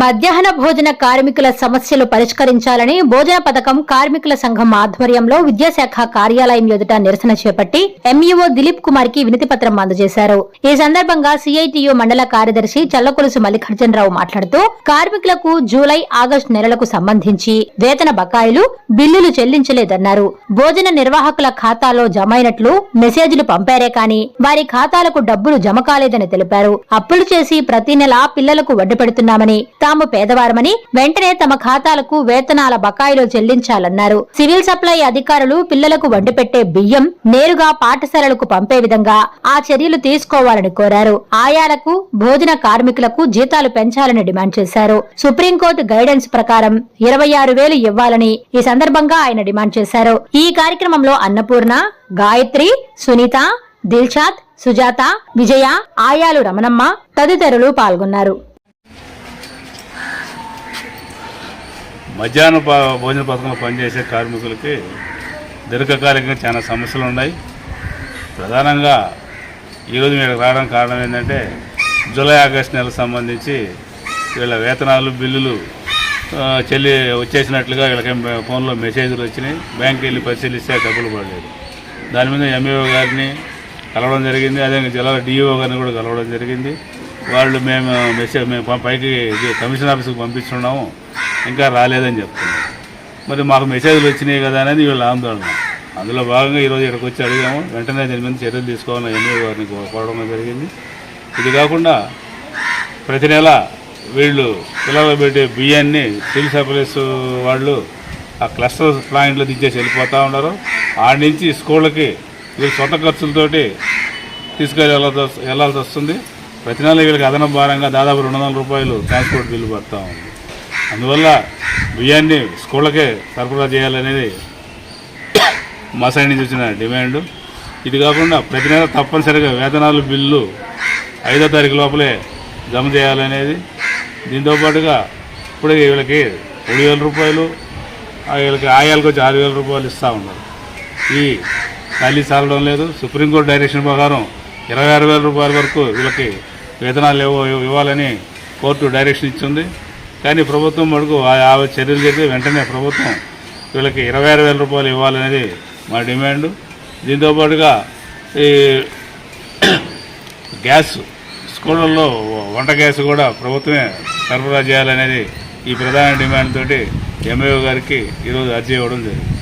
మధ్యాహ్న భోజన కార్మికుల సమస్యలు పరిష్కరించాలని భోజన పథకం కార్మికుల సంఘం ఆధ్వర్యంలో విద్యాశాఖ కార్యాలయం ఎదుట నిరసన చేపట్టి ఎంఈఓ దిలీప్ కుమార్కి వినతి పత్రం అందజేశారు. ఈ సందర్భంగా సిఐటియు మండల కార్యదర్శి చల్లకొలుసు మల్లికార్జునరావు మాట్లాడుతూ కార్మికులకు జూలై ఆగస్టు నెలలకు సంబంధించి వేతన బకాయిలు బిల్లులు చెల్లించలేదన్నారు. భోజన నిర్వాహకుల ఖాతాలో జమైనట్లు మెసేజ్లు పంపారే కాని వారి ఖాతాలకు డబ్బులు జమ కాలేదని తెలిపారు. అప్పులు చేసి ప్రతి నెల పిల్లలకు వడ్డు పెడుతున్నామని తాము పేదవారమని వెంటనే తమ ఖాతాలకు వేతనాల బకాయిలు చెల్లించాలన్నారు. సివిల్ సప్లై అధికారులు పిల్లలకు వండి పెట్టే బియ్యం నేరుగా పాఠశాలలకు పంపే విధంగా ఆ చర్యలు తీసుకోవాలని కోరారు. ఆయాలకు భోజన కార్మికులకు జీతాలు పెంచాలని డిమాండ్ చేశారు. సుప్రీంకోర్టు గైడెన్స్ ప్రకారం ఇరవై ఆరు వేలు ఇవ్వాలని ఈ సందర్భంగా ఆయన డిమాండ్ చేశారు. ఈ కార్యక్రమంలో అన్నపూర్ణ గాయత్రి సునీత దిల్షాద్ సుజాత విజయ ఆయాలు రమణమ్మ తదితరులు పాల్గొన్నారు. మధ్యాహ్న ప- భోజన పథకంలో పనిచేసే కార్మికులకి దీర్ఘకాలికంగా చాలా సమస్యలు ఉన్నాయి ప్రధానంగా ఈరోజు మీరు రావడానికి కారణం ఏంటంటే జూలై ఆగస్టు నెలకు సంబంధించి వీళ్ళ వేతనాలు బిల్లులు చెల్లి వచ్చేసినట్లుగా వీళ్ళకి ఫోన్లో మెసేజ్లు వచ్చినాయి. బ్యాంక్కి వెళ్ళి పరిశీలిస్తే డబ్బులు పడలేదు. దాని మీద ఎంఈఓ గారిని కలవడం జరిగింది. అదేవిధంగా జిల్లా డిఈఓ గారిని కూడా కలవడం జరిగింది. వాళ్ళు మేము మెసేజ్ మేము పైకి కమిషన్ ఆఫీస్కి పంపిస్తున్నాము. ఇంకా రాలేదని చెప్తున్నారు మరి మాకు మెసేజ్లు వచ్చినాయి కదా అనేది వీళ్ళ ఆందోళన. అందులో భాగంగా ఈరోజు ఇక్కడికి వచ్చి అడిగాము. వెంటనే దీని మీద చర్యలు తీసుకోవాలని ఎంఈఓ వారిని కోరడం జరిగింది. ఇది కాకుండా ప్రతి నెల వీళ్ళు పిల్లలు పెట్టే బియ్యాన్ని సివిల్ సప్లైస్ వాళ్ళు ఆ క్లస్టర్ ప్లాంట్లో దించేసి వెళ్ళిపోతూ ఉన్నారు. ఆడి నుంచి స్కూళ్ళకి వీళ్ళు సొంత ఖర్చులతోటి తీసుకెళ్ళి వెళ్ళాల్సి వెళ్ళాల్సి వస్తుంది. ప్రతి నెల వీళ్ళకి అదనపు భారంగా దాదాపు రెండు వందల రూపాయలు ట్రాన్స్పోర్ట్ బిల్లు పడుతూ ఉంది. అందువల్ల బియ్యాన్ని స్కూళ్ళకే సరఫరా చేయాలనేది మా సైడ్ నుంచి వచ్చిన డిమాండ్. ఇది కాకుండా ప్రతి నెల తప్పనిసరిగా వేతనాలు బిల్లు ఐదో తారీఖు లోపలే జమ చేయాలనేది. దీంతో పాటుగా ఇప్పుడు వీళ్ళకి మూడు వేల రూపాయలు వీళ్ళకి ఆయాలకు వచ్చి ఆరు వేల రూపాయలు ఇస్తూ ఉన్నారు. ఈ ఖాళీ సాలడం లేదు. సుప్రీంకోర్టు డైరెక్షన్ ప్రకారం ఇరవై ఆరు వేల రూపాయల వరకు వీళ్ళకి వేతనాలు ఇవ్వాలని కోర్టు డైరెక్షన్ ఇచ్చింది. కానీ ప్రభుత్వం మటుకు ఆ- చర్యలు చేసి వెంటనే ప్రభుత్వం వీళ్ళకి ఇరవై ఆరు వేల రూపాయలు ఇవ్వాలనేది మా డిమాండ్. దీంతో పాటుగా ఈ గ్యాస్ స్కూళ్ళల్లో వంట గ్యాస్ కూడా ప్రభుత్వమే సరఫరా చేయాలనేది ఈ ప్రధాన డిమాండ్ తోటి ఎంఏఓ గారికి ఈరోజు అర్జీ ఇవ్వడం జరిగింది.